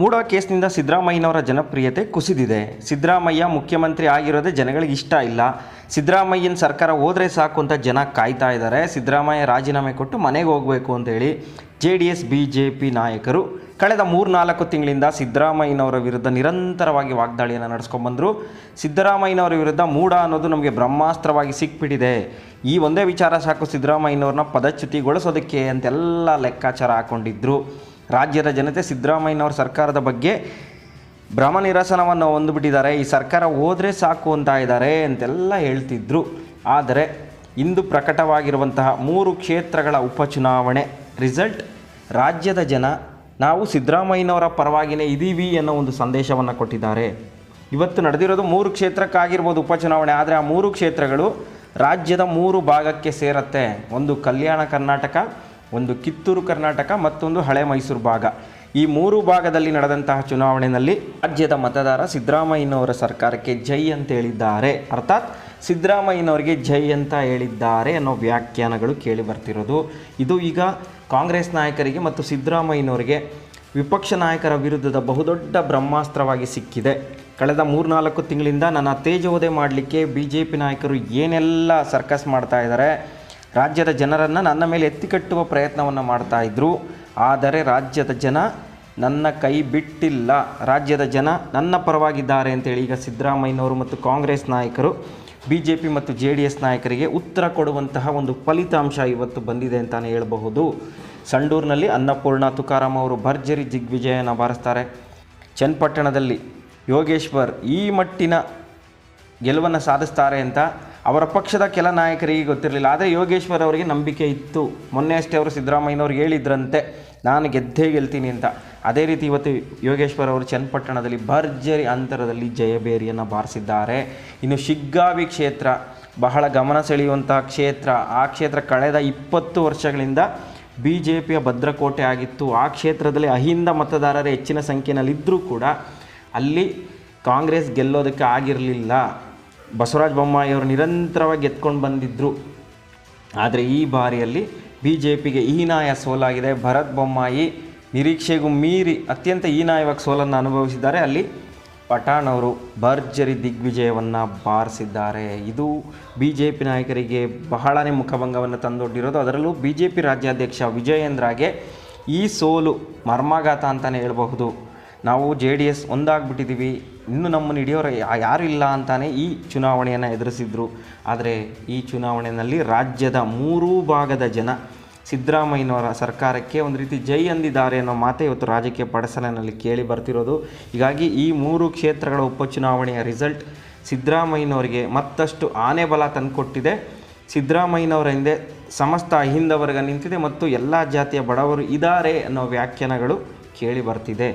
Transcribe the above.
ಮೂಡೋ ಕೇಸ್ನಿಂದ ಸಿದ್ದರಾಮಯ್ಯನವರ ಜನಪ್ರಿಯತೆ ಕುಸಿದಿದೆ. ಸಿದ್ದರಾಮಯ್ಯ ಮುಖ್ಯಮಂತ್ರಿ ಆಗಿರೋದೇ ಜನಗಳಿಗೆ ಇಷ್ಟ ಇಲ್ಲ. ಸಿದ್ದರಾಮಯ್ಯನ ಸರ್ಕಾರ ಹೋದರೆ ಸಾಕು ಅಂತ ಜನ ಕಾಯ್ತಾ ಇದ್ದಾರೆ. ಸಿದ್ದರಾಮಯ್ಯ ರಾಜೀನಾಮೆ ಕೊಟ್ಟು ಮನೆಗೆ ಹೋಗಬೇಕು ಅಂತೇಳಿ J D S, B J P ನಾಯಕರು ಕಳೆದ ಮೂರ್ನಾಲ್ಕು ತಿಂಗಳಿಂದ ಸಿದ್ದರಾಮಯ್ಯನವರ ವಿರುದ್ಧ ನಿರಂತರವಾಗಿ ವಾಗ್ದಾಳಿಯನ್ನು ನಡೆಸ್ಕೊಂಡ್ಬಂದರು ಸಿದ್ದರಾಮಯ್ಯನವರ ವಿರುದ್ಧ ಮೂಡ ಅನ್ನೋದು ನಮಗೆ ಬ್ರಹ್ಮಾಸ್ತ್ರವಾಗಿ ಸಿಕ್ಬಿಟ್ಟಿದೆ. ಈ ಒಂದೇ ವಿಚಾರ ಸಾಕು ಸಿದ್ದರಾಮಯ್ಯನವ್ರನ್ನ ಪದಚ್ಯುತಿಗೊಳಿಸೋದಕ್ಕೆ ಅಂತೆಲ್ಲ ಲೆಕ್ಕಾಚಾರ ಹಾಕೊಂಡಿದ್ರು. ರಾಜ್ಯದ ಜನತೆ ಸಿದ್ದರಾಮಯ್ಯನವರ ಸರ್ಕಾರದ ಬಗ್ಗೆ ಭ್ರಮ ನಿರಸನವನ್ನು ಹೊಂದ್ಬಿಟ್ಟಿದ್ದಾರೆ. ಈ ಸರ್ಕಾರ ಹೋದರೆ ಸಾಕು ಅಂತ ಇದ್ದಾರೆ ಅಂತೆಲ್ಲ ಹೇಳ್ತಿದ್ರು. ಆದರೆ ಇಂದು ಪ್ರಕಟವಾಗಿರುವಂತಹ ಮೂರು ಕ್ಷೇತ್ರಗಳ ಉಪಚುನಾವಣೆ ರಿಸಲ್ಟ್ ರಾಜ್ಯದ ಜನ ನಾವು ಸಿದ್ದರಾಮಯ್ಯನವರ ಪರವಾಗಿನೇ ಇದ್ದೀವಿ ಅನ್ನೋ ಒಂದು ಸಂದೇಶವನ್ನು ಕೊಟ್ಟಿದ್ದಾರೆ. ಇವತ್ತು ನಡೆದಿರೋದು ಮೂರು ಕ್ಷೇತ್ರಕ್ಕಾಗಿರ್ಬೋದು ಉಪಚುನಾವಣೆ. ಆದರೆ ಆ ಮೂರು ಕ್ಷೇತ್ರಗಳು ರಾಜ್ಯದ ಮೂರು ಭಾಗಕ್ಕೆ ಸೇರತ್ತೆ. ಒಂದು ಕಲ್ಯಾಣ ಕರ್ನಾಟಕ ಒಂದು ಕಿತ್ತೂರು ಕರ್ನಾಟಕ, ಮತ್ತೊಂದು ಹಳೆ ಮೈಸೂರು ಭಾಗ. ಈ ಮೂರು ಭಾಗದಲ್ಲಿ ನಡೆದಂತಹ ಚುನಾವಣೆಯಲ್ಲಿ ರಾಜ್ಯದ ಮತದಾರ ಸಿದ್ದರಾಮಯ್ಯನವರ ಸರ್ಕಾರಕ್ಕೆ ಜೈ ಅಂತ ಹೇಳಿದ್ದಾರೆ. ಅರ್ಥಾತ್ ಸಿದ್ದರಾಮಯ್ಯನವರಿಗೆ ಜೈ ಅಂತ ಹೇಳಿದ್ದಾರೆ ಅನ್ನೋ ವ್ಯಾಖ್ಯಾನಗಳು ಕೇಳಿ ಬರ್ತಿರೋದು. ಇದು ಈಗ ಕಾಂಗ್ರೆಸ್ ನಾಯಕರಿಗೆ ಮತ್ತು ಸಿದ್ದರಾಮಯ್ಯನವರಿಗೆ ವಿಪಕ್ಷ ನಾಯಕರ ವಿರುದ್ಧದ ಬಹುದೊಡ್ಡ ಬ್ರಹ್ಮಾಸ್ತ್ರವಾಗಿ ಸಿಕ್ಕಿದೆ. ಕಳೆದ ಮೂರ್ನಾಲ್ಕು ತಿಂಗಳಿಂದ ನನ್ನ ತೇಜೋದೆ ಮಾಡಲಿಕ್ಕೆ ಬಿ ಜೆ ಪಿ ನಾಯಕರು ಏನೆಲ್ಲ ಸರ್ಕಸ್ ಮಾಡ್ತಾ ಇದ್ದಾರೆ ರಾಜ್ಯದ ಜನರನ್ನು ನನ್ನ ಮೇಲೆ ಎತ್ತಿಕಟ್ಟುವ ಪ್ರಯತ್ನವನ್ನು ಮಾಡ್ತಾ ಇದ್ದರು ಆದರೆ ರಾಜ್ಯದ ಜನ ನನ್ನ ಕೈ ಬಿಟ್ಟಿಲ್ಲ. ರಾಜ್ಯದ ಜನ ನನ್ನ ಪರವಾಗಿದ್ದಾರೆ ಅಂತೇಳಿ ಈಗ ಸಿದ್ದರಾಮಯ್ಯನವರು ಮತ್ತು ಕಾಂಗ್ರೆಸ್ ನಾಯಕರು ಬಿ ಜೆ ಪಿ ಮತ್ತು ಜೆ ಡಿ ಎಸ್ ನಾಯಕರಿಗೆ ಉತ್ತರ ಕೊಡುವಂತಹ ಒಂದು ಫಲಿತಾಂಶ ಇವತ್ತು ಬಂದಿದೆ ಅಂತಲೇ ಹೇಳಬಹುದು. ಸಂಡೂರಿನಲ್ಲಿ ಅನ್ನಪೂರ್ಣ ತುಕಾರಾಮ್ ಅವರು ಭರ್ಜರಿ ದಿಗ್ವಿಜಯನ ಬಾರಿಸ್ತಾರೆ. ಚನ್ನಪಟ್ಟಣದಲ್ಲಿ ಯೋಗೇಶ್ವರ್ ಈ ಮಟ್ಟಿನ ಗೆಲುವನ್ನು ಸಾಧಿಸ್ತಾರೆ ಅಂತ ಅವರ ಪಕ್ಷದ ಕೆಲ ನಾಯಕರಿಗೆ ಗೊತ್ತಿರಲಿಲ್ಲ, ಆದರೆ ಯೋಗೇಶ್ವರ್ ಅವರಿಗೆ ನಂಬಿಕೆ ಇತ್ತು. ಮೊನ್ನೆ ಅಷ್ಟೇ ಅವರು ಸಿದ್ದರಾಮಯ್ಯನವ್ರು ಹೇಳಿದ್ರಂತೆ, ನಾನು ಗೆದ್ದೇ ಗೆಲ್ತೀನಿ ಅಂತ. ಅದೇ ರೀತಿ ಇವತ್ತು ಯೋಗೇಶ್ವರ್ ಅವರು ಚನ್ನಪಟ್ಟಣದಲ್ಲಿ ಭರ್ಜರಿ ಅಂತರದಲ್ಲಿ ಜಯಬೇರಿಯನ್ನು ಬಾರಿಸಿದ್ದಾರೆ. ಇನ್ನು ಶಿಗ್ಗಾವಿ ಕ್ಷೇತ್ರ, ಬಹಳ ಗಮನ ಸೆಳೆಯುವಂತಹ ಕ್ಷೇತ್ರ, ಆ ಕ್ಷೇತ್ರ ಕಳೆದ ಇಪ್ಪತ್ತು ವರ್ಷಗಳಿಂದ ಬಿ ಜೆ ಪಿಯ ಭದ್ರಕೋಟೆ ಆಗಿತ್ತು. ಆ ಕ್ಷೇತ್ರದಲ್ಲಿ ಅಹಿಂದ ಮತದಾರರೇ ಹೆಚ್ಚಿನ ಸಂಖ್ಯೆಯಲ್ಲಿದ್ದರೂ ಕೂಡ ಅಲ್ಲಿ ಕಾಂಗ್ರೆಸ್ ಗೆಲ್ಲೋದಕ್ಕೆ ಆಗಿರಲಿಲ್ಲ. ಬಸವರಾಜ ಬೊಮ್ಮಾಯಿಯವರು ನಿರಂತರವಾಗಿ ಎತ್ಕೊಂಡು ಬಂದಿದ್ದರು ಆದರೆ ಈ ಬಾರಿಯಲ್ಲಿ ಬಿ ಜೆ ಪಿಗೆ ಹೀನಾಯ ಸೋಲಾಗಿದೆ. ಭರತ್ ಬೊಮ್ಮಾಯಿ ನಿರೀಕ್ಷೆಗೂ ಮೀರಿ ಅತ್ಯಂತ ಹೀನಾಯವಾಗಿ ಸೋಲನ್ನು ಅನುಭವಿಸಿದ್ದಾರೆ. ಅಲ್ಲಿ ಪಠಾಣ್ ಅವರು ಭರ್ಜರಿ ದಿಗ್ವಿಜಯವನ್ನು ಬಾರಿಸಿದ್ದಾರೆ. ಇದು ಬಿ ಜೆ ಪಿ ನಾಯಕರಿಗೆ ಬಹಳನೇ ಮುಖಭಂಗವನ್ನು ತಂದೊಡ್ಡಿರೋದು. ಅದರಲ್ಲೂ ಬಿ ಜೆ ಪಿ ರಾಜ್ಯಾಧ್ಯಕ್ಷ ವಿಜಯೇಂದ್ರಗೆ ಈ ಸೋಲು ಮರ್ಮಾಘಾತ ಅಂತಲೇ ಹೇಳಬಹುದು. ನಾವು ಜೆ ಡಿ ಎಸ್ ಒಂದಾಗ್ಬಿಟ್ಟಿದ್ದೀವಿ. ಇನ್ನು ನಮ್ಮನ್ನು ಹಿಡಿಯೋರು ಯಾರು ಇಲ್ಲ ಅಂತಾನೆ ಈ ಚುನಾವಣೆಯನ್ನು ಎದುರಿಸಿದ್ರು. ಆದರೆ ಈ ಚುನಾವಣೆಯಲ್ಲಿ ರಾಜ್ಯದ ಮೂರೂ ಭಾಗದ ಜನ ಸಿದ್ದರಾಮಯ್ಯನವರ ಸರ್ಕಾರಕ್ಕೆ ಒಂದು ರೀತಿ ಜೈ ಅಂದಿದ್ದಾರೆ ಅನ್ನೋ ಮಾತೇ ಇವತ್ತು ರಾಜಕೀಯ ಪಡಸಲಿನಲ್ಲಿ ಕೇಳಿ ಬರ್ತಿರೋದು. ಹೀಗಾಗಿ ಈ ಮೂರು ಕ್ಷೇತ್ರಗಳ ಉಪಚುನಾವಣೆಯ ರಿಸಲ್ಟ್ ಸಿದ್ದರಾಮಯ್ಯನವರಿಗೆ ಮತ್ತಷ್ಟು ಆನೆ ಬಲ ತಂದುಕೊಟ್ಟಿದೆ. ಸಿದ್ದರಾಮಯ್ಯನವರ ಹಿಂದೆ ಸಮಸ್ತ ಅಹಿಂದ ವರ್ಗ ನಿಂತಿದೆ ಮತ್ತು ಎಲ್ಲ ಜಾತಿಯ ಬಡವರು ಇದ್ದಾರೆ ಅನ್ನೋ ವ್ಯಾಖ್ಯಾನಗಳು ಕೇಳಿ ಬರ್ತಿದೆ.